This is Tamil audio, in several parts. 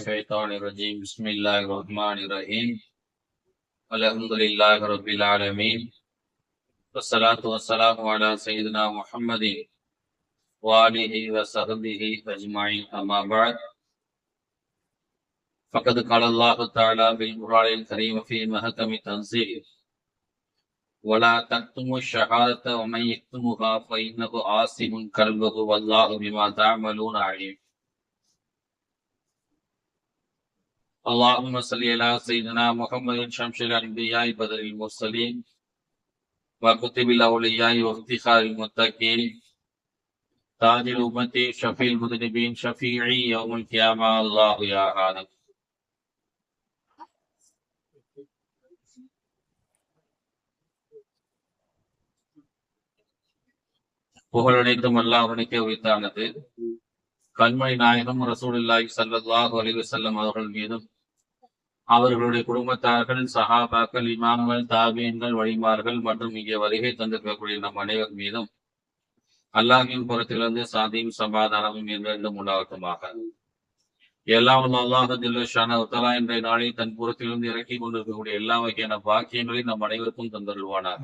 الشيطان الرجيم بسم الله الرحمن الرحيم الحمد لله رب العالمين والصلاة والسلام على سيدنا محمد وآله وصحبه أجمعين أما بعد فقد قال الله تعالى بالقرآن الكريم في محكم تنزيل ولا تكتموا الشهادة ومن يكتمها فإنه آثم قلبه والله بما تعملون عليم اللهم صل على سيدنا محمد شمس الأنبياء بدر المرسلين وكتب الأولياء وافتخار المتقين تاج الأمة شفيع المذنبين شفيعي يوم القيامة الله يا عالم புகழனைத்தும் அல்லாஹனுக்கே உரித்தானது கண்மணி நாயகம் ரசூலுல்லாஹி ஸல்லல்லாஹு அலைஹி வஸல்லம் அவர்கள் மீதும் அவர்களுடைய குடும்பத்தார்கள் சஹாபாக்கள் இமாம்கள் தாபீன்கள் வழிமார்கள் மற்றும் இங்கே வருகை தந்திருக்கக்கூடிய நம் அனைவர் மீதும் அல்லாஹின் புறத்திலிருந்து சாந்தியும் சமாதானமும் என்றென்றும் உண்டாகட்டுமாக. எல்லாம் அல்லாஹ் ஜில்லஷான உத்தலா என்ற நாளில் தன் புறத்திலிருந்து இறக்கி கொண்டிருக்கக்கூடிய எல்லா வகையான பாக்கியங்களையும் நம் அனைவருக்கும் தந்தருள்வானாக.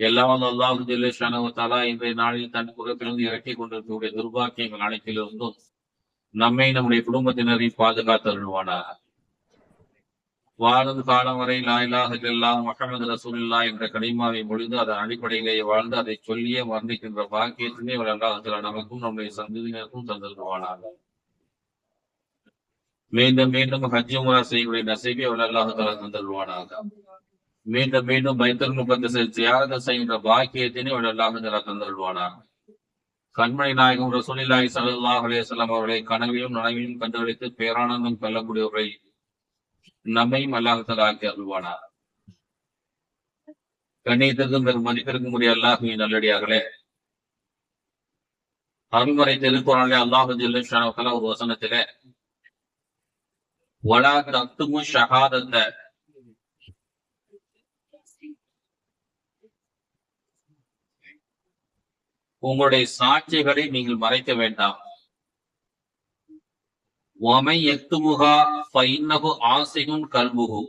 எல்லாம் அல்லாஹ் ஜெல்லேஷானவத்தாலா இன்றைய நாளில் தன் புறத்திலிருந்து இறக்கி கொண்டிருக்கக்கூடிய துர்பாக்கியங்கள் அனைத்திலிருந்தும் நம்மை நம்முடைய குடும்பத்தினரை பாதுகாத்தருள்வானாக. வாழும் காலம் வரை லாயிலாக எல்லாம் மகமது ரசூலில்லா என்ற கனிமாவை மொழிந்து அதன் அடிப்படையிலேயே வாழ்ந்து அதை சொல்லியே வர்ணிக்கின்ற பாக்கியத்தினை ஒரு அல்லாஹத்துல நமக்கும் நம்முடைய சந்ததியினருக்கும் தந்திருவானாக மீண்டும் மீண்டும் ஹஜ்ஜி முரா செய்யக்கூடிய நசைபை ஒரு அல்லாஹத்துல தந்திருவானாக மீண்டும் மீண்டும் பைத்தல் முகத்தை தியாகத்தை செய்கின்ற பாக்கியத்தினை ஒரு அல்லாஹத்துல தந்திருவானாக கண்மணி நாயகம் ரசூலில்லாய் ஸல்லல்லாஹு அலைஹி அவர்களை கனவிலும் நனவிலும் கண்டுகளித்து பேரானந்தம் கொள்ளக்கூடியவர்களை நம்மையும் அல்லாஹத்தில் ஆக்கி அருள்வானா கண்ணியத்திற்கும் பெரும் மதிப்பிற்கும் முடிய அல்லாஹுவின் நல்லடியார்களே அருள்முறை திருக்குறளே அல்லாஹு ஜில்லுஷானத்துல ஒரு வசனத்திலே வளாக ரத்துமும் ஷஹாதத்த உங்களுடைய சாட்சிகளை நீங்கள் மறைக்க வேண்டாம். ஒமை எத்துமுகா பைன்னகு ஆசையும் கல்முகு.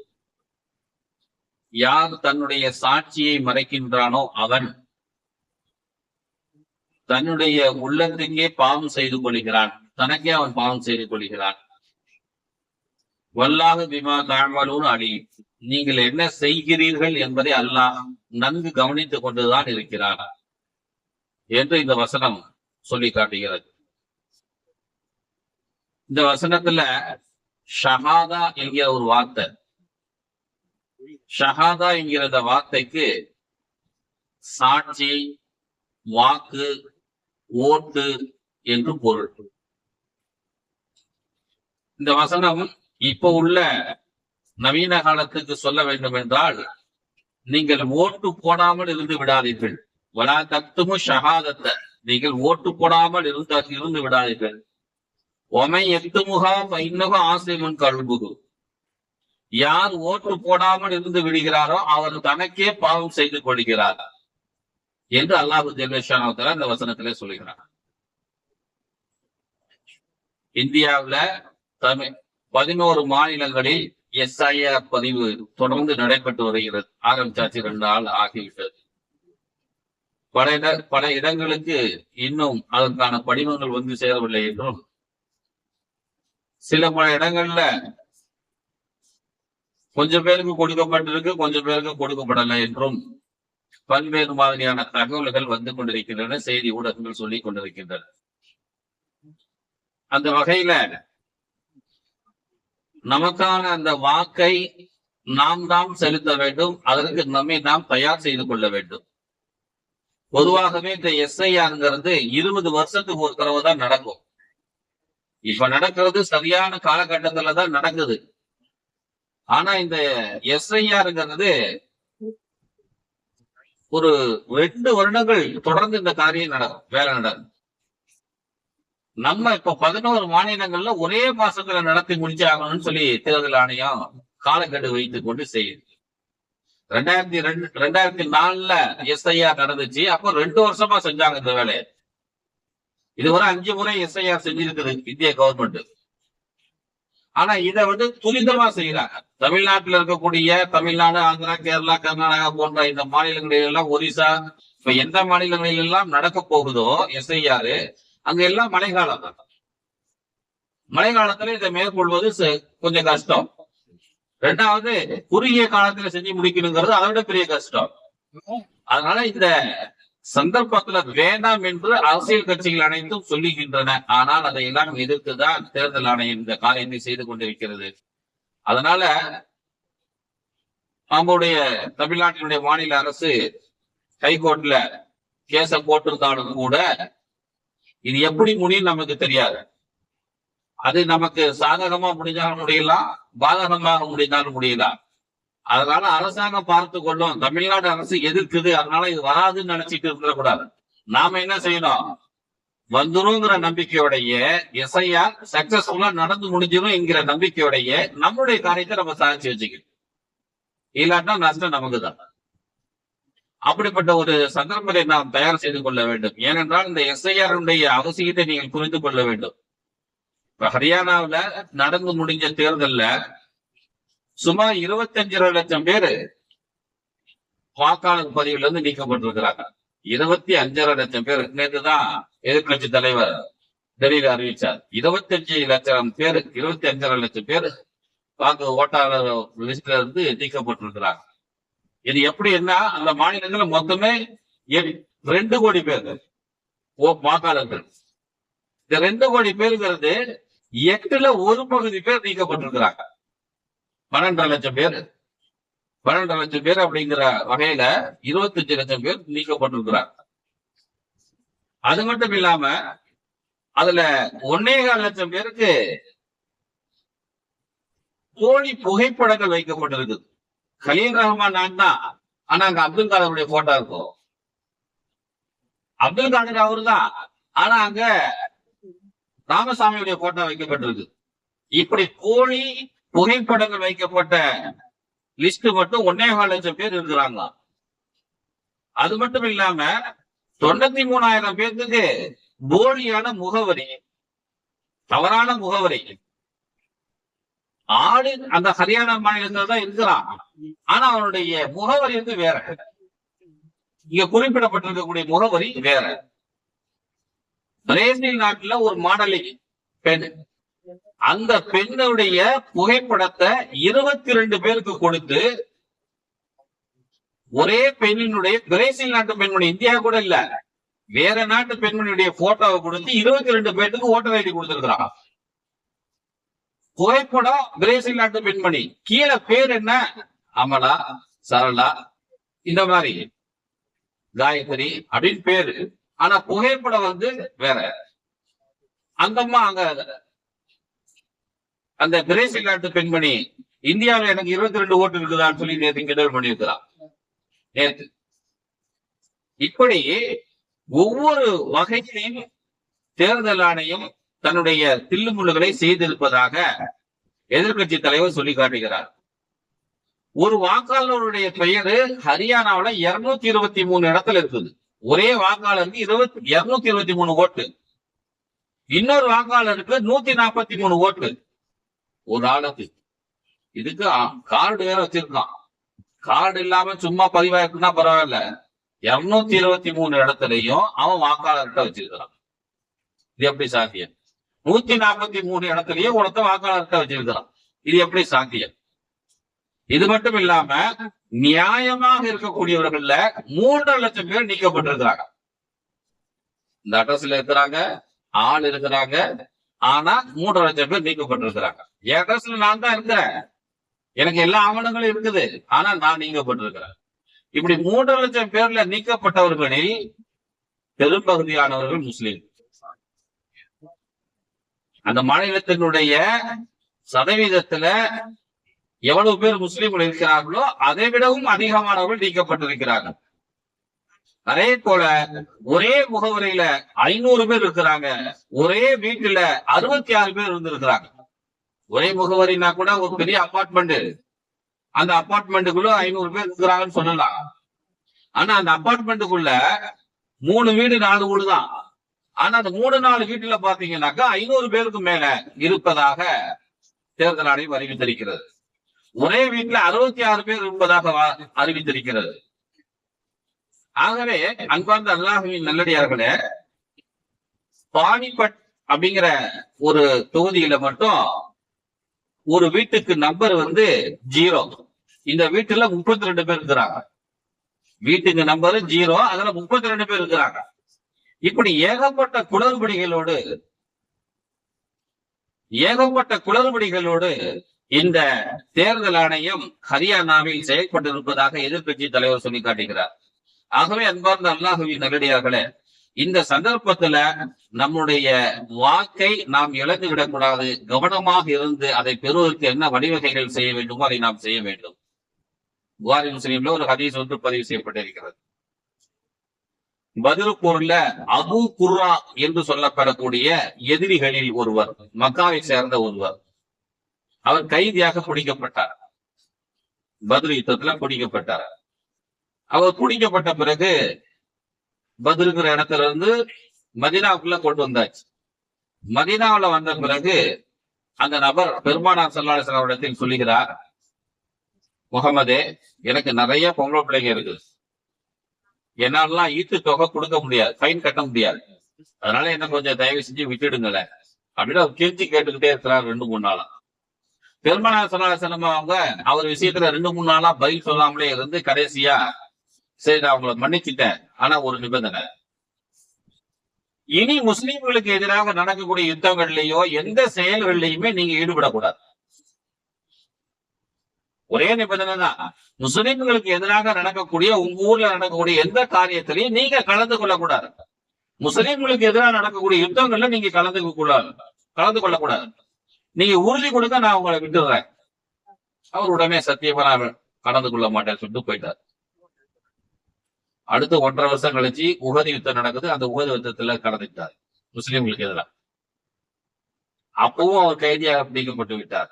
யார் தன்னுடைய சாட்சியை மறைக்கின்றானோ அவன் தன்னுடைய உள்ளத்துக்கே பாவம் செய்து கொள்கிறான். தனக்கே அவன் பாவம் செய்து கொள்கிறான். வல்லாக விமா தாழ்வாலூர் அடி நீங்கள் என்ன செய்கிறீர்கள் என்பதை அல்லாஹ் நன்கு கவனித்துக் கொண்டுதான் இருக்கிறார் என்று இந்த வசனம் சொல்லி காட்டுகிறது. இந்த வசனத்துல ஷஹாதா என்கிற ஒரு வார்த்தை. ஷஹாதா என்கிற இந்த வார்த்தைக்கு சாட்சி வாக்கு ஓட்டு என்று பொருள். இந்த வசனம் இப்ப உள்ள நவீன காலத்துக்கு சொல்ல வேண்டும் என்றால் நீங்கள் ஓட்டு போடாமல் இருந்து விடாதீர்கள். வலா தத்துமும் ஷஹாதத்தை நீங்கள் ஓட்டு போடாமல் இருந்த இருந்து விடாதீர்கள். ஒமை எத்துமுகா முகாம் ஆசை ஆசைமன் கழுபுகு யார் ஓட்டு போடாமல் இருந்து விடுகிறாரோ அவர் தனக்கே பாவம் செய்து கொள்கிறார் என்று அல்லாஹு ஜெகஷானவத்தல இந்த வசனத்திலே சொல்லுகிறார் இந்தியாவுல தமிழ் பதினோரு மாநிலங்களில் எஸ்ஐஆர் பதிவு தொடர்ந்து நடைபெற்று வருகிறது. ஆரம்பிச்சாச்சு ரெண்டு நாள் ஆகிவிட்டது. பல இட பல இடங்களுக்கு இன்னும் அதற்கான படிவங்கள் வந்து சேரவில்லை என்றும் சில பல இடங்கள்ல கொஞ்சம் பேருக்கு கொடுக்கப்பட்டிருக்கு கொஞ்சம் பேருக்கு கொடுக்கப்படலை என்றும் பல்வேறு மாதிரியான தகவல்கள் வந்து கொண்டிருக்கின்றன செய்தி ஊடகங்கள் சொல்லி கொண்டிருக்கின்றன. அந்த வகையில நமக்கான அந்த வாக்கை நாம் தான் செலுத்த வேண்டும் அதற்கு நம்மை நாம் தயார் செய்து கொள்ள வேண்டும். பொதுவாகவே இந்த எஸ்ஐஆருங்கிறது இருபது வருஷத்துக்கு ஒரு தடவை தான் நடக்கும். இப்ப நடக்கிறது சரியான காலகட்டத்துல தான் நடக்குது. ஆனா இந்த எஸ்ஐஆருங்கிறது ஒரு ரெண்டு வருடங்கள் தொடர்ந்து இந்த காரியம் நடக்கும் வேலை நடக்கும். நம்ம இப்ப பதினோரு மாநிலங்கள்ல ஒரே மாசத்துல நடத்தி முடிச்சாகணும்னு சொல்லி தேர்தல் ஆணையம் காலக்கெடு வைத்துக் கொண்டு செய்யுது. ரெண்டாயிரத்தி ரெண்டு ரெண்டாயிரத்தி நாலுல எஸ்ஐஆர் நடந்துச்சு. அப்போ ரெண்டு வருஷமா செஞ்சாங்க இந்த வேலையை. இதுவரை அஞ்சு முறை எஸ்ஐஆர் செஞ்சிருக்குது இந்திய கவர்மெண்ட் ஆனா இதை வந்து துரிதமா செய்யறாங்க தமிழ்நாட்டுல இருக்கக்கூடிய தமிழ்நாடு ஆந்திரா கேரளா கர்நாடகா போன்ற இந்த மாநிலங்களில் எல்லாம் ஒரிசா இப்ப எந்த மாநிலங்களில் எல்லாம் நடக்க போகுதோ எஸ்ஐஆர் அங்க எல்லாம் மழைக்காலம் தான். மழை காலத்துல இதை மேற்கொள்வது கொஞ்சம் கஷ்டம். ரெண்டாவது குறுகிய காலத்துல செஞ்சு முடிக்கணுங்கிறது அதை விட பெரிய கஷ்டம். அதனால இந்த சந்தர்ப்பத்துல வேண்டாம் என்று அரசியல் கட்சிகள் அனைத்தும் சொல்லுகின்றன. ஆனால் அதை எல்லாம் எதிர்த்துதான் தேர்தல் ஆணையம் இந்த காரியத்தை செய்து கொண்டிருக்கிறது. அதனால நம்முடைய தமிழ்நாட்டினுடைய மாநில அரசு ஹைகோர்ட்ல கேச போட்டிருந்தாலும் கூட இது எப்படி முடியும் நமக்கு தெரியாது. அது நமக்கு சாதகமா முடிஞ்சாலும் முடியலாம் பாதகமாக முடிந்தாலும் முடியலாம். அதனால அரசாங்கம் பார்த்து கொள்ளும். தமிழ்நாடு அரசு எதிர்க்குது அதனால இது வராதுன்னு நினைச்சிட்டு இருந்துடக்கூடாது. நாம என்ன செய்யணும்? வந்துருங்கிற நம்பிக்கையோடைய எஸ்ஐஆர் சக்சஸ்ஃபுல்லா நடந்து முடிஞ்சிடும் என்கிற நம்பிக்கையோடைய நம்மளுடைய காரியத்தை நம்ம சாதிச்சு வச்சுக்கணும். இல்லாட்டா நஷ்டம் நமக்கு தான் அப்படிப்பட்ட ஒரு சந்தர்ப்பத்தை நாம் தயார் செய்து கொள்ள வேண்டும். ஏனென்றால் இந்த எஸ்ஐஆருடைய அவசியத்தை நீங்கள் புரிந்து கொள்ள வேண்டும். ஹரியானாவுல நடந்து முடிஞ்ச தேர்தல்ல சுமார் இருபத்தஞ்சரை லட்சம் பேரு வாக்காளர் பதிவுல இருந்து நீக்கப்பட்டிருக்கிறாங்க. இருபத்தி அஞ்சரை லட்சம் பேர். நேற்றுதான் எதிர்கட்சி தலைவர் டெல்லியில அறிவிச்சார். இருபத்தஞ்சு லட்சம் பேர் இருபத்தி அஞ்சரை லட்சம் பேர் வாக்கு ஓட்டாளர் லிஸ்ட்ல இருந்து நீக்கப்பட்டிருக்கிறாங்க. இது எப்படின்னா அந்த மாநிலங்கள்ல மொத்தமே ரெண்டு கோடி பேர் ஓ வாக்காளர்கள். இந்த ரெண்டு கோடி பேருங்கிறது எட்டுல ஒரு பகுதி பேர் நீக்கப்பட்டிருக்கிறாங்க. பன்னெண்டரை லட்சம் பேர். பன்னெண்டரை லட்சம் பேர் அப்படிங்கிற வகையில இருபத்தஞ்சு லட்சம் பேர் நீக்கப்பட்டிருக்கிறாங்க. அது மட்டும் இல்லாம அதுல ஒன்னே கால் லட்சம் பேருக்கு போலி புகைப்படங்கள் வைக்கப்பட்டிருக்குது கலீம் ரஹ்மான் நான் தான். ஆனா அங்க அப்துல் காதருடைய போட்டோ இருக்கும். அப்துல் காதர் அவரு தான். ஆனா அங்க ராமசாமியுடைய போட்டோ வைக்கப்பட்டிருக்கு. இப்படி போலி புகைப்படங்கள் வைக்கப்பட்ட லிஸ்ட் மட்டும் ஒன்னே கால் லட்சம் பேர் இருக்கிறாங்க அது மட்டும் இல்லாம தொண்ணூத்தி மூணாயிரம் பேர்த்துக்கு போலியான முகவரி தவறான முகவரி. ஆளு அந்த ஹரியானா மாநிலத்துல தான் இருக்கிறான். ஆனா அவனுடைய முகவரி வந்து வேற. இங்க குறிப்பிடப்பட்டிருக்கக்கூடிய முகவரி வேற. பிரேசில் நாட்டுல ஒரு மாடலிங் பெண். அந்த பெண்ணுடைய புகைப்படத்தை இருபத்தி ரெண்டு பேருக்கு கொடுத்து ஒரே பெண்ணினுடைய பிரேசில் நாட்டு பெண்மணி இந்தியா கூட இல்ல. வேற நாட்டு பெண்மணியுடைய போட்டோவை கொடுத்து இருபத்தி ரெண்டு பேருக்கு ஓட்டர் ஐடி கொடுத்திருக்கிறான் புகைப்படம் பிரேசில் நாட்டு பெண்மணி. கீழே பேர் என்ன? அமலா சரளா இந்த மாதிரி. காயத்ரி அப்படின்னு பேரு. ஆனா புகைப்படம் வந்து வேற. அங்கம்மா அங்க அந்த பிரேசில் நாட்டு பெண்மணி இந்தியாவில் எனக்கு இருபத்தி ரெண்டு ஓட்டு இருக்குதான்னு சொல்லி நேற்று கிண்டல் பண்ணியிருக்கிறான். நேற்று இப்படி ஒவ்வொரு வகையிலையும் தேர்தல் ஆணையம் தன்னுடைய தில்லுமுள்ளுகளை செய்திருப்பதாக எதிர்க்கட்சி தலைவர் சொல்லி காட்டுகிறார். ஒரு வாக்காளருடைய பெயரு ஹரியானாவுல இருநூத்தி இருபத்தி மூணு இடத்துல இருக்குது. ஒரே வாக்காளருக்கு இருபத்தி இருநூத்தி இருபத்தி மூணு ஓட்டு. இன்னொரு வாக்காளருக்கு நூத்தி நாற்பத்தி மூணு ஓட்டு. ஒரு ஆளுக்கு இதுக்கு கார்டு வேற வச்சிருக்கான். கார்டு இல்லாம சும்மா பதிவாயிருக்குன்னா பரவாயில்ல. இருநூத்தி இருபத்தி மூணு இடத்துலயும் அவன் வாக்காளர்கிட்ட வச்சிருக்கிறான். இது எப்படி சாத்தியம்? நூத்தி நாற்பத்தி மூணு இடத்துலயும் ஒருத்த வாக்காளர்கிட்ட வச்சிருக்கிறான். இது எப்படி சாத்தியம்? இது மட்டும் இல்லாம நியாயமாக இருக்கக்கூடியவர்கள்ல மூன்றரை லட்சம் பேர் நீக்கப்பட்டிருக்கிறாங்க. இந்த அட்ரஸ்ல இருக்கிறாங்க ஆள் இருக்கிறாங்க ஆனா மூன்றரை லட்சம் பேர் நீக்கப்பட்டிருக்கிறாங்க. என் அட்ரஸ்ல நான் தான் இருக்கிறேன். எனக்கு எல்லா ஆவணங்களும் இருக்குது. ஆனா நான் நீக்கப்பட்டிருக்கிறேன். இப்படி மூன்றரை லட்சம் பேர்ல நீக்கப்பட்டவர்களில் பெரும்பகுதியானவர்கள் முஸ்லீம். அந்த மாநிலத்தினுடைய சதவீதத்துல எவ்வளவு பேர் முஸ்லீம்கள் இருக்கிறார்களோ அதை விடவும் அதிகமானவர்கள் நீக்கப்பட்டிருக்கிறார்கள் அதே போல ஒரே முகவரியில ஐநூறு பேர் இருக்கிறாங்க. ஒரே வீட்டுல அறுபத்தி ஆறு பேர் இருந்திருக்கிறாங்க. ஒரே முகவரினா கூட ஒரு பெரிய அபார்ட்மெண்ட் அந்த அபார்ட்மெண்ட்டுக்குள்ள ஐநூறு பேர் இருக்கிறாங்கன்னு சொல்லலாம். ஆனா அந்த அபார்ட்மெண்ட்டுக்குள்ள மூணு வீடு நாலு வீடு தான். ஆனா அந்த மூணு நாலு வீட்டுல பாத்தீங்கன்னாக்கா ஐநூறு பேருக்கு மேல இருப்பதாக தேர்தல் ஆணையம் அறிவித்திருக்கிறது. ஒரே வீட்டுல அறுபத்தி ஆறு பேர் இருப்பதாக அறிவித்திருக்கிறது. ஆகவே அன்பார்ந்த அல்லாஹுவின் நல்லடியார்களே பானிபட் அப்படிங்கிற ஒரு தொகுதியில மட்டும் ஒரு வீட்டுக்கு நம்பர் வந்து ஜீரோ. இந்த வீட்டுல முப்பத்தி ரெண்டு பேர் இருக்கிறாங்க. வீட்டுக்கு நம்பர் ஜீரோ அதுல முப்பத்தி ரெண்டு பேர் இருக்கிறாங்க. இப்படி ஏகப்பட்ட குளறுபடிகளோடு ஏகப்பட்ட குளறுபடிகளோடு இந்த தேர்தல் ஆணையம் ஹரியானாவில் செயல்பட்டிருப்பதாக எதிர்கட்சி தலைவர் சொல்லி காட்டுகிறார் ஆகவே அன்பார்ந்த அல்லாஹுவின் நல்லடியார்களே இந்த சந்தர்ப்பத்துல நம்முடைய வாக்கை நாம் இழந்துவிடக் விடக்கூடாது. கவனமாக இருந்து அதை பெறுவதற்கு என்ன வழிவகைகள் செய்ய வேண்டுமோ அதை நாம் செய்ய வேண்டும். புகாரி முஸ்லீம்ல ஒரு ஹதீஸ் ஒன்று பதிவு செய்யப்பட்டிருக்கிறது. பதிலுப்பூர்ல அபு குர்ரா என்று சொல்லப்படக்கூடிய எதிரிகளில் ஒருவர் மக்காவை சேர்ந்த ஒருவர். அவர் கைதியாக பிடிக்கப்பட்டார் பதில் யுத்தத்துல பிடிக்கப்பட்டார் அவர் பிடிக்கப்பட்ட பிறகு பதிலுங்கிற இடத்துல இருந்து மதீனாவுக்குள்ள கொண்டு வந்தாச்சு. மதீனாவுல வந்த பிறகு அந்த நபர் பெருமானார் சல்லாஹ் இடத்தில் சொல்லுகிறார் முகமதே எனக்கு நிறைய பொம்பளை பிள்ளைங்க இருக்கு என்னாலலாம் ஈட்டு தொகை கொடுக்க முடியாது ஃபைன் கட்ட முடியாது. அதனால என்ன கொஞ்சம் தயவு செஞ்சு விட்டுடுங்களேன். அப்படின்னு அவர் கெஞ்சி கேட்டுக்கிட்டே இருக்கிறார் ரெண்டு மூணு நாளா. பெருமனார் சனாசனம் அவங்க? அவர் விஷயத்துல ரெண்டு மூணு நாளா பதில் சொல்லாமலே இருந்து கடைசியா சரி நான் அவங்களை மன்னிச்சுட்டேன். ஆனா ஒரு நிபந்தனை. இனி முஸ்லிம்களுக்கு எதிராக நடக்கக்கூடிய யுத்தங்கள்லயோ எந்த செயல்கள்லயுமே நீங்க ஈடுபடக்கூடாது. ஒரே நிபந்தனை தான். முஸ்லிம்களுக்கு எதிராக நடக்கக்கூடிய உங்க ஊர்ல நடக்கக்கூடிய எந்த காரியத்திலையும் நீங்க கலந்து கொள்ளக்கூடாது. முஸ்லிம்களுக்கு எதிராக நடக்கக்கூடிய யுத்தங்கள்ல நீங்க கலந்து கூடாது. கலந்து கொள்ளக்கூடாது. நீங்க உறுதி கொடுக்க நான் உங்களை விட்டுறேன். அவர் உடனே சத்தியமா நான் கலந்து கொள்ள மாட்டேன்னு சொல்லிட்டு போயிட்டார். அடுத்து ஒன்றரை வருஷம் கழிச்சு உகதி யுத்தம் நடக்குது. அந்த உகதி யுத்தத்துல கலந்துக்கிட்டார் முஸ்லிம்களுக்கு எதிராக அப்பவும் அவர் கைதியாக பிடிக்கப்பட்டு விட்டார்.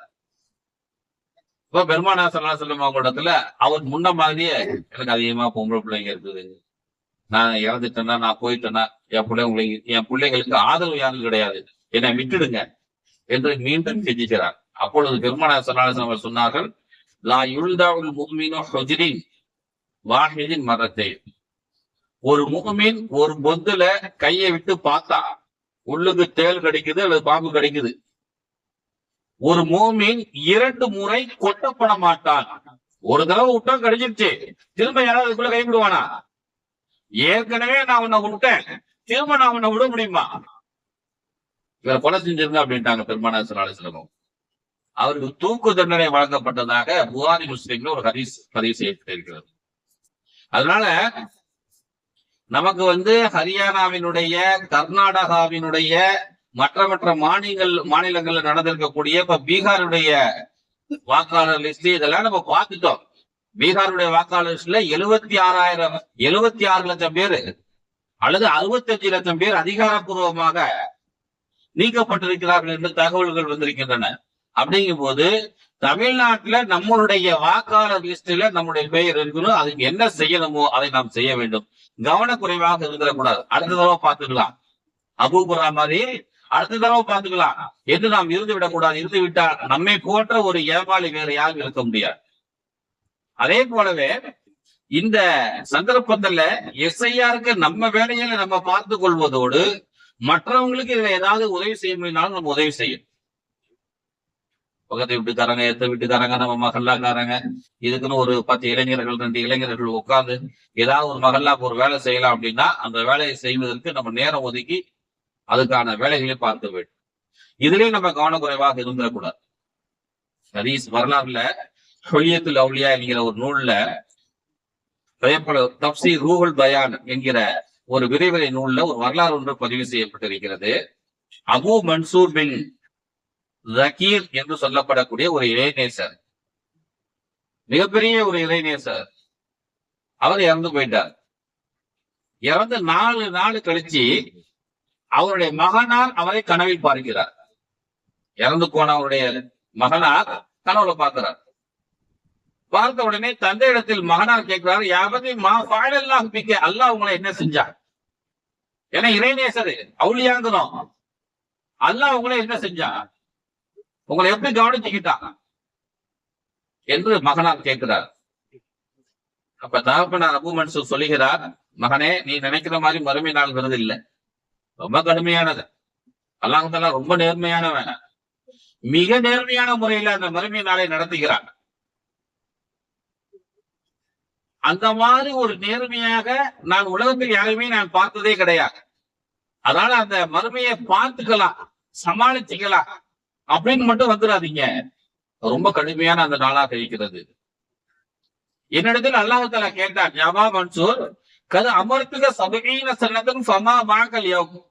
இப்ப பெருமானா சல்லா செல்லம் அவங்களிடத்துல அவர் முன்ன மாதிரியே எனக்கு அதிகமா பொம்பளை பிள்ளைங்க இருக்குது. நான் இறந்துட்டேன்னா நான் போயிட்டேன்னா என் பிள்ளைங்களுக்கு என் பிள்ளைங்களுக்கு ஆதரவு யாரும் கிடையாது. என்னை விட்டுடுங்க. என்று மீண்டும் கெஞ்சிக்கிறார் அப்பொழுது பெருமானா அவர் சொன்னார்கள் லா யுல்தாவுல் முஹ்மினு ஹுஜ்ரின் வாஹிதின் மரத்தை. ஒரு முகமீன் ஒரு பொந்துல கையை விட்டு பார்த்தா உள்ளுக்கு தேள் கடிக்குது அல்லது பாம்பு கடிக்குது. ஒரு மூமின் இரண்டு முறை கொட்டப்பட மாட்டான். ஒரு தடவை விட்டா கடிச்சிருச்சு. திரும்ப யாராவது அதுக்குள்ள கை விடுவானா ஏற்கனவே நான் உன்னை விட்டேன். திரும்ப நான் உன்னை விட முடியுமா? இவரை கொலை செஞ்சிருங்க அப்படின்ட்டாங்க பெருமானா சிலம் அவருக்கு தூக்கு தண்டனை வழங்கப்பட்டதாக புகாரி முஸ்லீம்ல ஒரு ஹதீஸ் பதிவு செய்யப்பட்டிருக்கிறது. அதனால நமக்கு வந்து ஹரியானாவினுடைய கர்நாடகாவினுடைய மற்ற மற்ற மாநிலங்கள் மாநிலங்கள்ல நடந்திருக்கக்கூடிய இப்ப பீகாருடைய வாக்காளர் லிஸ்ட் இதெல்லாம் நம்ம பார்த்துட்டோம். பீகாருடைய வாக்காளர் லிஸ்ட்ல எழுபத்தி ஆறாயிரம் எழுபத்தி ஆறு லட்சம் பேர் அல்லது அறுபத்தஞ்சு லட்சம் பேர் அதிகாரப்பூர்வமாக நீக்கப்பட்டிருக்கிறார்கள் என்று தகவல்கள் வந்திருக்கின்றன. அப்படிங்கும் போது தமிழ்நாட்டுல நம்மளுடைய வாக்காளர் லிஸ்ட்ல நம்முடைய பெயர் இருக்கணும் அதுக்கு என்ன செய்யணுமோ அதை நாம் செய்ய வேண்டும். கவனக்குறைவாக இருந்துடக்கூடாது. அடுத்த தடவை பார்த்துக்கலாம். அபூபுரா மாதிரி அடுத்த தடவை பார்த்துக்கலாம். என்று நாம் இருந்து விடக்கூடாது. இருந்து விட்டால் நம்மை போன்ற ஒரு ஏமாளி வேற யாரும் இருக்க முடியாது. அதே போலவே இந்த சந்தர்ப்பத்துல எஸ்ஐஆருக்கு நம்ம வேலையில நம்ம பார்த்து கொள்வதோடு மற்றவங்களுக்கு இதுல ஏதாவது உதவி செய்ய முடியினாலும் நம்ம உதவி செய்யும் பக்கத்து வீட்டுக்காரங்க எத்த வீட்டுக்காரங்க நம்ம மகல்லாக்காரங்க இதுக்குன்னு ஒரு பத்து இளைஞர்கள் ரெண்டு இளைஞர்கள் உட்கார்ந்து ஏதாவது ஒரு மகல்லாக்கு ஒரு வேலை செய்யலாம் அப்படின்னா அந்த வேலையை செய்வதற்கு நம்ம நேரம் ஒதுக்கி அதுக்கான வேலைகளை பார்க்க வேண்டும். இதுலயும் நம்ம கவனக்குறைவாக இருந்துடக்கூடாது. ஹதீஸ் வரலாறுல ஹொலியத்துல் அவுலியா என்கிற ஒரு நூல்ல அதேபோல தப்சி ரூஹுல் பயான் என்கிற ஒரு விரைவரை நூல்ல ஒரு வரலாறு ஒன்று பதிவு செய்யப்பட்டிருக்கிறது. அபு மன்சூர் பின் ஜக்கீர் என்று சொல்லப்படக்கூடிய ஒரு இளைநேசர் மிகப்பெரிய ஒரு இளைநேசர் அவர் இறந்து போயிட்டார். இறந்து நாலு நாள் கழிச்சு அவருடைய மகனார் அவரை கனவில் பார்க்கிறார். இறந்து போன அவருடைய மகனார் கனவுல பார்க்கிறார். பார்த்த உடனே தந்தையிடத்தில் மகனார் கேட்கிறார் யாவது மா பாடெல்லாம் பிக்க அல்லாஹ் உங்களை என்ன செஞ்சார் ஏன்னா இறைநேசரு அவுளியாங்கிறோம் அல்லாஹ் உங்களை என்ன செஞ்சா? உங்களை எப்படி கவனிச்சுக்கிட்டாங்க? என்று மகனார் கேட்கிறார். அப்ப தகப்பனார் அபு மன்சூர் சொல்லுகிறார் மகனே நீ நினைக்கிற மாதிரி மறுமை நாள்ங்கிறது இல்ல. ரொம்ப கடுமையானது. அல்லாஹால ரொம்ப நேர்மையானவன். மிக நேர்மையான முறையில அந்த மறுமை நாளை நடத்துகிறான். அந்த மாதிரி ஒரு நேர்மையாக நான் உலகத்தில் யாருமே நான் பார்த்ததே கிடையாது. அதனால அந்த மறுமையை பார்த்துக்கலாம் சமாளிச்சுக்கலாம் அப்படின்னு மட்டும் வந்துடாதீங்க. ரொம்ப கடுமையான அந்த நாளாக இருக்கிறது என்னிடத்தில் அல்லாஹால கேட்டான் ஜவா மன்சூர் கது அமர்த்துக சபகீன சன்னதன் சமா மாக்கல் யோகம்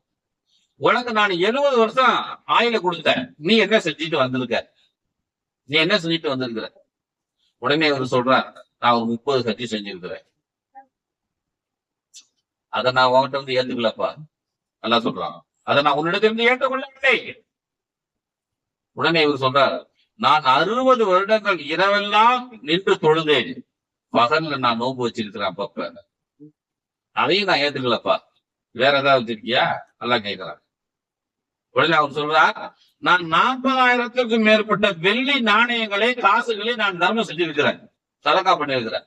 உனக்கு நான் எழுபது வருஷம் ஆயில கொடுத்தேன். நீ என்ன செஞ்சுட்டு வந்திருக்க? நீ என்ன செஞ்சுட்டு வந்திருக்கிற? உடனே அவர் சொல்றார் நான் ஒரு முப்பது கட்சி செஞ்சிருக்கிறேன். அதை நான் உன்கிட்ட வந்து ஏத்துக்கலப்பா. நல்லா சொல்றான். அதை நான் உன்னிடத்திலிருந்து ஏற்றுக்கொள்ளவில்லை. உடனே இவர் சொல்றார் நான் அறுபது வருடங்கள் இரவெல்லாம் நின்று தொழுதேன். பகல்ல நான் நோன்பு வச்சிருக்கிறேன் அப்பப்ப. அதையும் நான் ஏத்துக்கலப்பா. வேற ஏதாவது வச்சிருக்கியா? நல்லா கேட்கிறாங்க உடனே அவர் சொல்றார் நான் நாற்பதாயிரத்துக்கும் மேற்பட்ட வெள்ளி நாணயங்களை காசுகளை நான் தர்மம் செஞ்சிருக்கிறேன். சதக்கா பண்ணிருக்கிறேன்.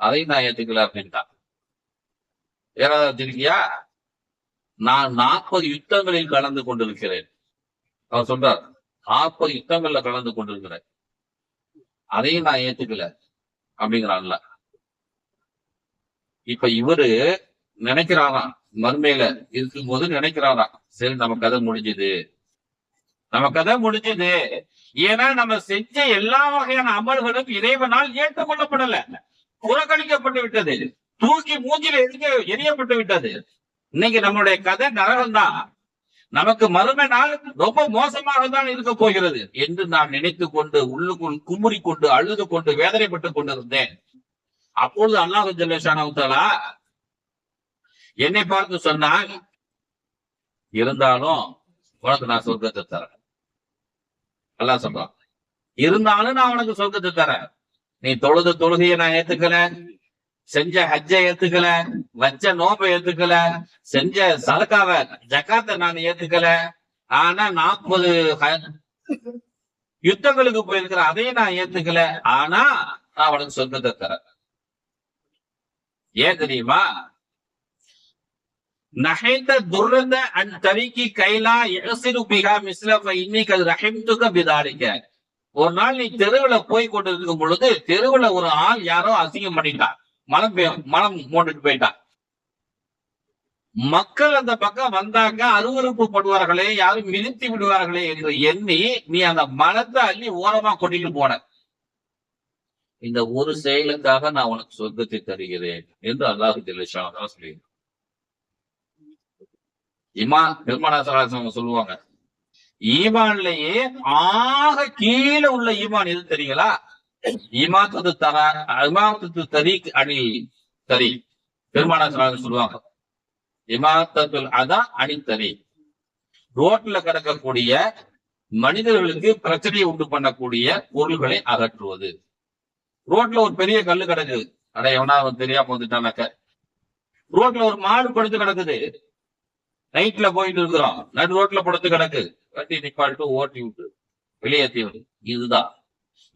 அதையும் நான் ஏத்துக்கல அப்படின்ட்டான் ஏறாவது ஏதாவது வச்சிருக்கியா நான் நாற்பது யுத்தங்களில் கலந்து கொண்டிருக்கிறேன். அவர் சொல்றார் நாற்பது யுத்தங்கள்ல கலந்து கொண்டிருக்கிறேன். அதையும் நான் ஏத்துக்கல அப்படிங்கிறான்ல. இப்ப இவரு நினைக்கிறாராம் மறுமையில இருக்கும்போது நினைக்கிறாராம் சரி நம்ம கதை முடிஞ்சது. நம்ம கதை முடிஞ்சது. ஏன்னா நம்ம செஞ்ச எல்லா வகையான அமல்களும் இறைவனால் ஏற்றுக்கொள்ளப்படல. புறக்கணிக்கப்பட்டு விட்டது. தூக்கி மூஞ்சில எரிக்க எரியப்பட்டு விட்டது. இன்னைக்கு நம்மளுடைய கதை நரகம் தான் நமக்கு மறுமை நாள் ரொம்ப மோசமாக தான் இருக்க போகிறது என்று நான் நினைத்து கொண்டு உள்ளுக்குள் குமுறி கொண்டு அழுது கொண்டு வேதனைப்பட்டுக் கொண்டிருந்தேன். அப்பொழுது அல்லாஹு ஜல்லேஷானா என்னை பார்த்து சொன்னால் இருந்தாலும் உனக்கு நான் சொர்க்கத்தை தரேன். அல்லாஹ் சொல்றான் இருந்தாலும் நான் உனக்கு சொர்க்கத்தை தரேன். நீ தொழுத தொழுகையை நான் ஏத்துக்கல. செஞ்ச ஹஜ்ஜ ஏத்துக்கல. வச்ச நோம்பை ஏத்துக்கல. செஞ்ச சலக்காவ ஜக்காத்த நான் ஏத்துக்கல. ஆனா நாற்பது யுத்தங்களுக்கு போயிருக்கிற அதையும் நான் ஏத்துக்கல. ஆனா நான் உனக்கு சொர்க்கத்தை தரேன். ஏன் தெரியுமா? நகைந்த துர்ரந்த அன் தரிக்கி கைலா எசிறு பிகா மிஸ்லஃப இன்னைக்கு அது ரஹிம்துக பிதாரிக்க ஒரு நாள் நீ தெருவுல போய் கொண்டு இருக்கும் பொழுது தெருவுல ஒரு ஆள் யாரோ அசிங்கம் பண்ணிட்டான். மலம் மனம் மலம் மூண்டுட்டு போயிட்டான். மக்கள் அந்த பக்கம் வந்தாங்க அருவருப்பு படுவார்களே யாரும் மிதித்து விடுவார்களே என்று எண்ணி நீ அந்த மலத்தை அள்ளி ஓரமா கொட்டிட்டு போன. இந்த ஒரு செயலுக்காக நான் உனக்கு சொர்க்கத்தை தருகிறேன் என்று அல்லாஹு ஜெல்லஷா சொல்லி இமா பெருமானா சொல்லுவாங்க. ஈமான்லயே ஆக கீழே உள்ள ஈமான் எது தெரியுங்களா? இமாத்தது தர இமாத்தத்து தரீக் அணி தரி பெருமானா சொல்லுவாங்க. இமாத்தத்துல் அதான் அணி தரி ரோட்ல கிடக்கக்கூடிய மனிதர்களுக்கு பிரச்சனையை உண்டு பண்ணக்கூடிய பொருள்களை அகற்றுவது. ரோட்ல ஒரு பெரிய கல்லு கிடக்குது. அட எவனா அவன் தெரியாம வந்துட்டானாக்க. ரோட்ல ஒரு மாடு படுத்து கிடக்குது. நைட்ல போயிட்டு இருக்கிறோம் நடு ரோட்ல படுத்து கிடக்கு. வண்டி நிப்பாட்டு ஓட்டி விட்டு வெளியேற்றி விடு இதுதான்.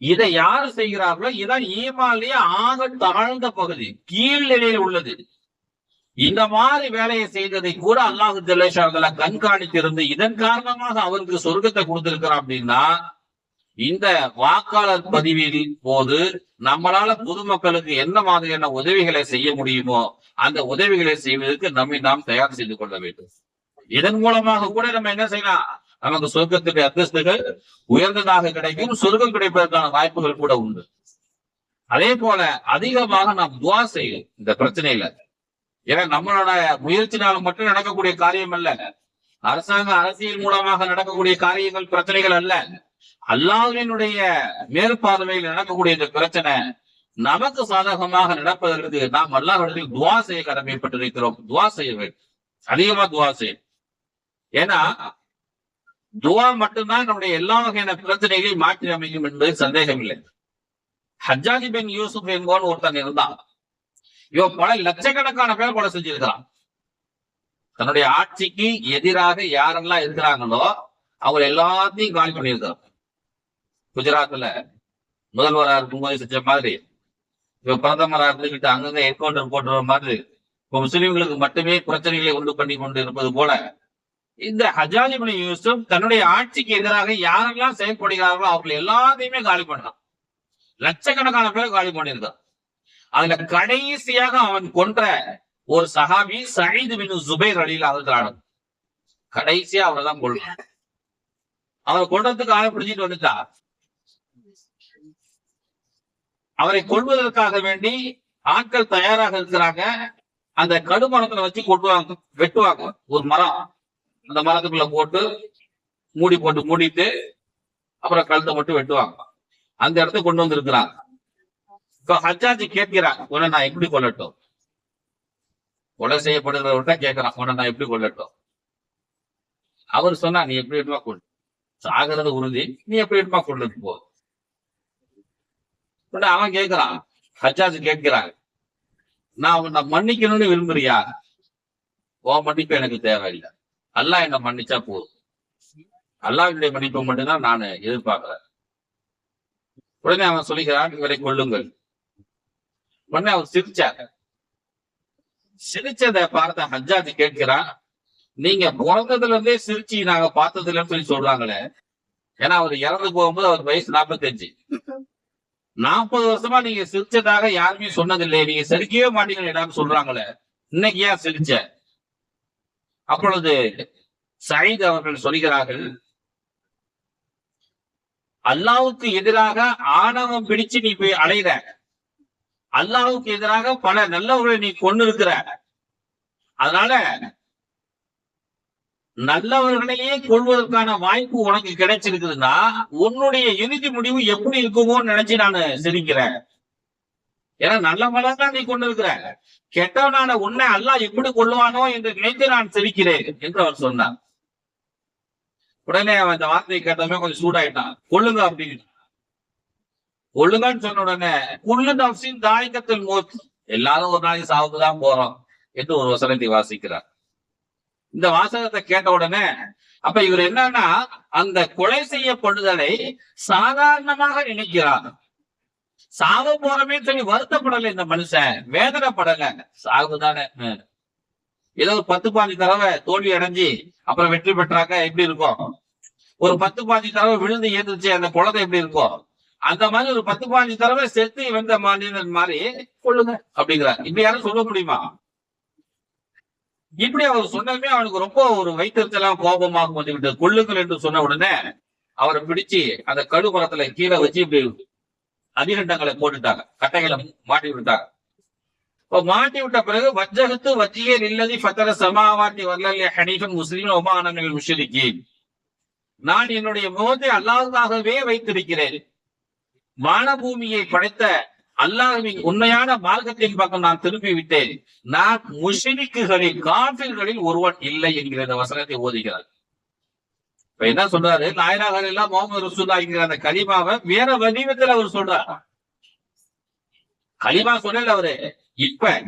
இதை யாரு செய்கிறார்களோ இதான் ஈமாலேயே ஆக தாழ்ந்த பகுதி. கீழ்நிலையில் உள்ளது. இந்த மாதிரி வேலையை செய்ததை கூட அல்லாஹு ஜல்லேஷாக்களை கண்காணித்திருந்து இதன் காரணமாக அவருக்கு சொர்க்கத்தை கொடுத்திருக்கிறான் அப்படின்னா இந்த வாக்காளர் பதிவின் போது நம்மளால பொதுமக்களுக்கு என்ன மாதிரியான உதவிகளை செய்ய முடியுமோ அந்த உதவிகளை செய்வதற்கு நம்மை நாம் தயார் செய்து கொள்ள வேண்டும். இதன் மூலமாக கூட நம்ம என்ன செய்யலாம்? நமக்கு சொர்க்கத்துடைய அந்தஸ்துகள் உயர்ந்ததாக கிடைக்கும் சொர்க்கம் கிடைப்பதற்கான வாய்ப்புகள் கூட உண்டு. அதே போல அதிகமாக நாம் துவா செய்யும் இந்த பிரச்சனையில. ஏன்னா நம்மளோட முயற்சினால மட்டும் நடக்கக்கூடிய காரியம் அல்ல. அரசாங்க அரசியல் மூலமாக நடக்கக்கூடிய காரியங்கள் பிரச்சனைகள் அல்ல. அல்லாஹ்வினுடைய மேற்பார்வையில் நடக்கக்கூடிய இந்த பிரச்சனை நமக்கு சாதகமாக நடப்பதற்கு நாம் அல்லாஹ் துவா செய்ய கடமைப்பட்டிருக்கிறோம். துவா செய்ய வேண்டும். அதிகமா துவா செய்யும் ஏன்னா துவா மட்டும்தான் நம்முடைய எல்லா வகையான பிரச்சனைகளையும் மாற்றி அமைக்கும் என்பது சந்தேகம் இல்லை ஹஜாஜி பின் யூசுப் என்பவன் ஒருத்தன் இருந்தான். இவன் பல லட்சக்கணக்கான பேர் கொலை செஞ்சிருக்கிறான். தன்னுடைய ஆட்சிக்கு எதிராக யாரெல்லாம் இருக்கிறாங்களோ அவங்க எல்லாத்தையும் காலி பண்ணியிருக்கான் குஜராத்ல முதல்வரா இருக்கும்போது செஞ்ச மாதிரி இப்ப பிரதமரா இருந்துகிட்டு அங்கங்க என்கவுண்டர் போட்டுற மாதிரி இப்ப முஸ்லிம்களுக்கு மட்டுமே பிரச்சனைகளை உண்டு பண்ணி கொண்டு இருப்பது போல இந்த ஹஜாஜி பின் யூசுப் தன்னுடைய ஆட்சிக்கு எதிராக யாரெல்லாம் செயல்படுகிறார்களோ அவர்கள் எல்லாத்தையுமே காலி பண்ணான் லட்சக்கணக்கான பேர் காலி பண்ணியிருக்கான் அதுல கடைசியாக அவன் கொன்ற ஒரு சஹாபி சயீது பின் ஜுபைர் அலியில் அழுகிறான் கடைசியா அவரை தான் கொள்றான் அவரை கொள்றதுக்கு ஆளை பிடிச்சிட்டு வந்துட்டா. அவரை கொள்வதற்காக வேண்டி ஆட்கள் தயாராக இருக்கிறாங்க. அந்த கடுமரத்துல வச்சு கொட்டுவாங்க வெட்டுவாங்க. ஒரு மரம். அந்த மரத்துக்குள்ள போட்டு மூடி போட்டு மூடிட்டு அப்புறம் கழுத்தை மட்டும் வெட்டுவாங்க. அந்த இடத்துக்கு கொண்டு வந்திருக்கிறாங்க. இப்ப ஹஜாஜி கேட்கிறான் உன்னை நான் எப்படி கொல்லட்டும்? கொலை செய்யப்படுகிறவர்கிட்ட கேட்கிறான் உன்னை நான் எப்படி கொள்ளட்டும் அவர் சொன்னா நீ எப்படி வேணுமா கொள் சாகிறது உறுதி நீ எப்படி வேணுமா கொண்டுட்டு போ. உடனே அவன் கேட்கிறான் ஹஜ்ஜாஜ் கேட்கிறான் நான் உன்னை மன்னிக்கணும்னு விரும்புறியா? உன் மன்னிப்பு எனக்கு தேவையில்லை. அல்லாஹ் என்ன மன்னிச்சா போதும். அல்லாவினுடைய மன்னிப்பை மட்டும்தான் நான் எதிர்பார்க்கிறேன். உடனே அவன் சொல்லுகிறான் இவரை கொள்ளுங்கள் உடனே அவர் சிரிச்சார். சிரிச்சதை பார்த்த ஹஜ்ஜாஜ் கேட்கிறான் நீங்க பிறந்ததுல இருந்தே சிரிச்சு நாங்க பார்த்ததுல சொல்லி சொல்றாங்களே. ஏன்னா அவர் இறந்து போகும்போது அவர் வயசு நாற்பத்தஞ்சு நாற்பது வருஷமா நீங்க சிரிச்சதாக யாருமே சொன்னதில்லை நீங்க சிரிக்கவே மாட்டீங்க எல்லாரும் சொல்றாங்களே. இன்னைக்கு ஏன் சிரிச்ச? அப்பொழுது சயீத் அவர்கள் சொல்கிறார்கள் அல்லாவுக்கு எதிராக ஆணவம் பிடிச்சு நீ போய் அலைகிற அல்லாவுக்கு எதிராக பல நல்லவர்களை நீ கொண்டு இருக்கிற அதனால நல்லவர்களையே கொள்வதற்கான வாய்ப்பு உனக்கு கிடைச்சிருக்குதுன்னா உன்னுடைய இறுதி முடிவு எப்படி இருக்குமோ நினைச்சு நான் சிரிக்கிறேன் ஏன்னா நல்லவனா தான் நீ கொண்டு இருக்கிற கெட்டவனான உன்னை அல்லா எப்படி கொள்ளுவானோ என்று நினைத்து நான் சிரிக்கிறேன் என்று அவர் சொன்னார். உடனே அவன் அந்த வார்த்தையை கேட்டவன் கொஞ்சம் சூடாயிட்டான். கொள்ளுங்க அப்படின்னு. கொள்ளுங்கன்னு சொன்ன உடனே குள்ளு நப்சின் தாயக்கத்தில் மூத். எல்லாரும் ஒரு நாளைக்கு சாவுக்குதான் போறோம் என்று ஒரு வசனத்தை வாசிக்கிறார். இந்த வாசகத்தை கேட்ட உடனே அப்ப இவர் என்னன்னா அந்த கொலை செய்யப்படுதலை சாதாரணமாக நினைக்கிறார். சாவ போறமே சொல்லி வருத்தப்படல இந்த மனுஷன். வேதனைப்படல. சாகுதானே ஏதோ ஒரு பத்து பாஞ்சு தடவை தோல்வி அடைஞ்சு அப்புறம் வெற்றி பெற்றாக்க எப்படி இருக்கும்? ஒரு பத்து பாஞ்சு தடவை விழுந்து ஏந்துச்சு அந்த குழந்தை எப்படி இருக்கும்? அந்த மாதிரி ஒரு பத்து பாஞ்சு தடவை செத்து வந்த மனிதன் மாதிரி கொள்ளுங்க அப்படிங்கிறார். இப்படி யாரும் சொல்ல முடியுமா? இப்படி அவர் சொன்னதுமே அவனுக்கு ரொம்ப ஒரு வைத்தறிச்சலாம் கோபமாக வந்துவிட்டு கொள்ளுங்கள் என்று சொன்ன உடனே அவரை பிடிச்சு அந்த கடுமரத்துல கீழே வச்சு இப்படி அதிகண்டங்களை போட்டுட்டாங்க. கட்டைகளை மாட்டி விட்டாங்க. இப்போ மாட்டி விட்ட பிறகு வஜ்ஜகத்து வஜ்ஜியே நில்லதி ஃபத்தர சமாவாட்டி வரல ஹனீஃபன் முஸ்லீம் ஒமானங்கள் முஷரிக்கி நான் என்னுடைய முகத்தை அல்லாஹாகவே வைத்திருக்கிறேன். வானபூமியை படைத்த அல்லாஹ்வின் உண்மையான மார்க்கத்தின் பக்கம் நான் திருப்பி விட்டேன் நான் முஷரிக்குகளில் காபிர்களில் ஒருவன் இல்லை என்கிற இந்த வசனத்தை ஓதுகிறார். இப்ப என்ன சொல்றாரு? நாயனாக எல்லாம் முகமது ரசூல்லா என்கிற அந்த கலிமாவை வேற வடிவத்தில் அவர் சொல்றார். கலிமா சொல்லல அவரு. இப்ப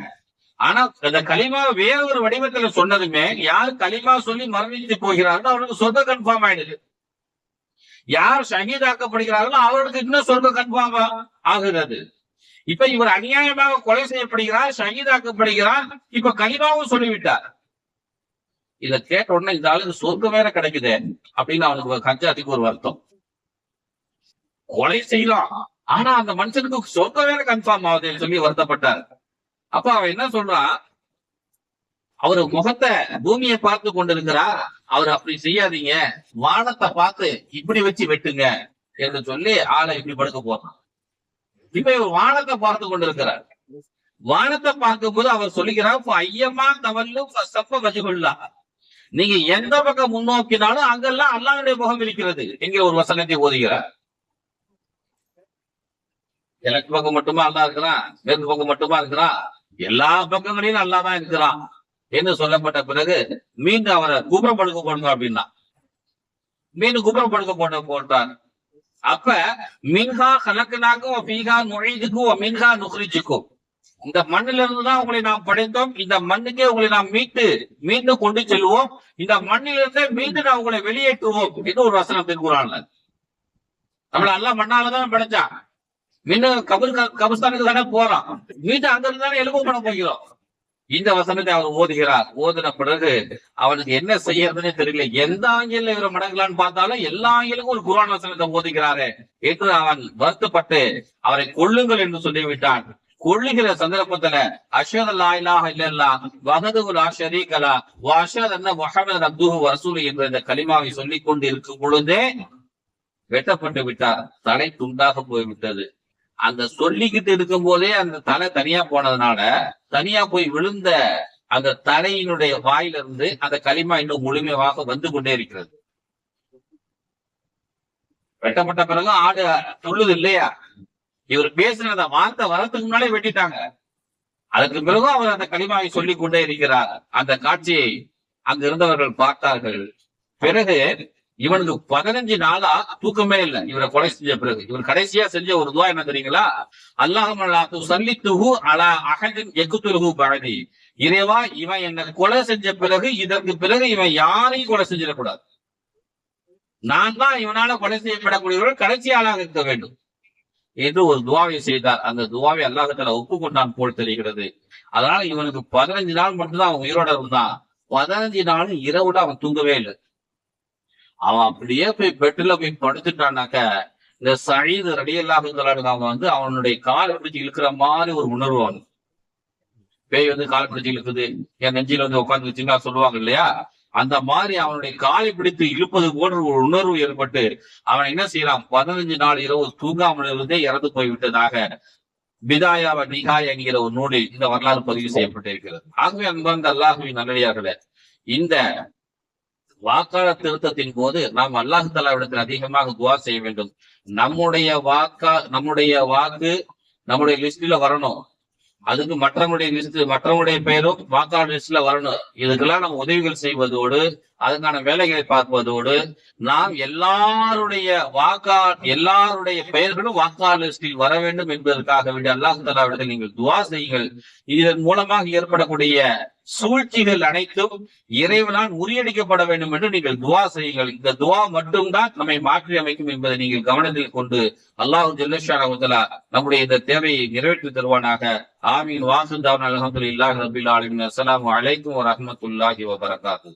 ஆனா அந்த கலிமா வேற ஒரு வடிவத்துல சொன்னதுமே யார் கலிமா சொல்லி மரணித்து போகிறார்களோ அவருக்கு சொர்க்க கன்ஃபார்ம் ஆயிடுது. யார் ஷஹீதாக்கப்படுகிறார்களோ அவருக்கு இன்னும் சொர்க்க கன்ஃபார்ம் ஆகுகிறது இப்ப இவர் அநியாயமாக கொலை செய்யப்படுகிறார் ஷஹீதாக்கப்படுகிறார் இப்ப கலிமாவும் சொல்லிவிட்டார். இத கேட்ட உடனே இந்த ஆளுக்கு சொர்க்கம் வேற கிடைக்குதே அப்படின்னு அவனுக்கு கஞ்சாதிக்கு ஒரு வருத்தம். கொலை செய்யலாம். ஆனா அந்த மனுஷனுக்கு சொர்க்கம் வேற கன்ஃபார்ம் ஆகுதுன்னு சொல்லி வருத்தப்பட்டார். அப்ப அவன் என்ன சொல்றான் அவர் முகத்தை பூமியை பார்த்து கொண்டிருக்கிறார் அவர் அப்படி செய்யாதீங்க. வானத்தை பார்த்து இப்படி வச்சு வெட்டுங்க என்று சொல்லி ஆளை இப்படி படுக்க போறான். இப்ப இவர் வானத்தை பார்த்து கொண்டிருக்கிறார். வானத்தை பார்க்கும் போது அவர் சொல்லுகிறார் ஐயமா தவல்லும் சப்ப வச்சு கொள்ளா நீங்க எந்த பக்கம் முன்னோக்கினாலும் அங்கெல்லாம் அல்லாஹ்வுடைய முகம் இருக்கிறது. எங்க ஒரு வசனத்தை ஓதுகிறார்? எனக்கு பக்கம் மட்டுமா அல்லா இருக்கிறான்? மேற்கு பக்கம் மட்டுமா இருக்கிறான்? எல்லா பக்கங்களிலும் அல்லா தான் இருக்கிறான். என்று சொல்லப்பட்ட பிறகு மீண்டும் அவரை குபுரம் படுக்க போடுங்க அப்படின்னா. மீண்டும் குபுரம் படுக்க போட போட்டார். அப்ப மின்ஹா கலக்கனாக்கும் பீகா நுழைதுக்கும் மின்ஹா நுகரிச்சுக்கும் இந்த மண்ணில இருந்துதான் உங்களை நாம் படைத்தோம். இந்த மண்ணுக்கே உங்களை நாம் மீட்டு மீண்டும் கொண்டு செல்வோம். இந்த மண்ணிலிருந்தே மீண்டும் நான் உங்களை வெளியேற்றுவோம் என்று ஒரு வசனம் திருக்குறான் நம்மள எல்லாம் மண்ணாலதான் படைச்சான் மீண்டும் கபர் கபஸ்தானுக்கு தானே போறோம் மீண்டும் அங்க இருந்து தானே எலும்பு பண்ண போகிறோம். இந்த வசனத்தை அவர் ஓதுகிறார். ஓதின பிறகு அவனுக்கு என்ன செய்யறதுன்னு தெரியல. எந்த ஆங்கில இவரை மடங்கலான்னு பார்த்தாலும் எல்லா ஆங்கிலுக்கும் ஒரு குரான் வசனத்தை ஓதுகிறாரு என்று அவன் வருத்தப்பட்டு அவரை கொள்ளுங்கள் என்று சொல்லிவிட்டான். கொள்ளுகிற சந்தர்ப்பத்துல அஷத் லாயிலாக இல்லல்லா வஹதுஹு லா ஷரீகலா வ அஷஹது அப்துஹு வ என்ற இந்த கலிமாவை சொல்லிக் கொண்டு இருக்கும் பொழுதே வெட்டப்பட்டு விட்டார். தலை துண்டாக போய்விட்டது. அந்த சொல்லிக்கிட்டு இருக்கும் போதே அந்த தலை தனியா போனதுனால தனியா போய் விழுந்த அந்த தலையினுடைய வாயிலிருந்து அந்த களிமா இன்னும் முழுமையாக வந்து கொண்டே இருக்கிறது. வெட்டப்பட்ட பிறகு ஆடு சொல்லுது இல்லையா? இவர் பேசினத வார்த்தை வரத்துக்கு முன்னாலே வெட்டிட்டாங்க. அதற்கு பிறகு அவர் அந்த களிமாவை சொல்லிக் கொண்டே இருக்கிறார். அந்த காட்சியை அங்க இருந்தவர்கள் பார்த்தார்கள். பிறகு இவனுக்கு பதினஞ்சு நாளா தூக்கமே இல்லை. இவரை கொலை செஞ்ச பிறகு. இவர் கடைசியா செஞ்ச ஒரு துவா என்ன தெரியுங்களா? அல்லாஹ் சல்லித்துஹு அலா அகதின் எக்குத்துருகு பழனி இறைவா இவன் என்ன கொலை செஞ்ச பிறகு இதற்கு பிறகு இவன் யாரையும் கொலை செஞ்சிடக்கூடாது. நான் தான் இவனால கொலை செய்யப்படக்கூடியவர்கள் கடைசி ஆளாக இருக்க வேண்டும். என்று ஒரு துவாவை செய்தார். அந்த துவாவை அல்லாஹத்துல ஒப்புக்கொண்டான் போல் தெரிகிறது. அதனால இவனுக்கு பதினஞ்சு நாள் மட்டும்தான் அவன் உயிரோட இருந்தான். பதினஞ்சு நாள் இரவுல அவன் தூங்கவே இல்லை. அவன் அப்படியே போய் பெட்டில் போய் படுத்துட்டான்னாக்க இந்த சயீது ரடியல்லாஹு அவன் வந்து அவனுடைய கால் பிடிச்சி இழுக்கிற மாதிரி ஒரு உணர்வு அவனுக்கு. பேய் வந்து கால் பிடிச்சி இழுக்குது. என் நெஞ்சில வந்து உட்காந்து வச்சுன்னா சொல்லுவாங்க இல்லையா? அந்த மாதிரி அவனுடைய காலை பிடித்து இழுப்பது போன்ற ஒரு உணர்வு ஏற்பட்டு அவன் என்ன செய்யலாம் பதினஞ்சு நாள் இரவு தூங்காமல் இருந்தே இறந்து போய்விட்டதாக பிதாயாவ நிகாய் என்கிற ஒரு நூலில் இந்த வரலாறு பதிவு செய்யப்பட்டிருக்கிறது. ஆகவே அன்பார்ந்த அல்லாஹுவின் நல்லடியார்களே இந்த வாக்காளர் திருத்தத்தின் போது நாம் அல்லாஹு தலாவிடத்தில் அதிகமாக துவா செய்ய வேண்டும். நம்முடைய வாக்கா நம்முடைய வாக்கு நம்முடைய லிஸ்டில வரணும். அதுக்கு மற்றவங்களுடைய லிஸ்ட் மற்றவங்களுடைய பெயரும் வாக்காளர் லிஸ்ட்ல வரணும். இதுக்கெல்லாம் நம்ம உதவிகள் செய்வதோடு அதுக்கான வேலைகளை பார்ப்பதோடு நாம் எல்லாருடைய வாக்கா எல்லாருடைய பெயர்களும் வாக்காளர் லிஸ்டில் வர வேண்டும் என்பதற்காக வேண்டிய அல்லாஹு தலாவிடத்தில் நீங்கள் துவா செய்யுங்கள். இதன் மூலமாக ஏற்படக்கூடிய சூழ்ச்சிகள் அனைத்தும் இறைவனால் முறியடிக்கப்பட வேண்டும் என்று நீங்கள் துவா செய்யுங்கள். இந்த துவா மட்டும்தான் நம்மை மாற்றி அமைக்கும் என்பதை நீங்கள் கவனத்தில் கொண்டு அல்லாஹு ஜல்லஷானா நம்முடைய இந்த தேவையை நிறைவேற்றி தருவானாக. ஆமீன். வாசுந்தாவன் அலமதுல்லாஹ் ரபில் ஆலமின். அஸ்லாம் அலைக்கும் வரமத்துல்லாஹி வபரகாத்து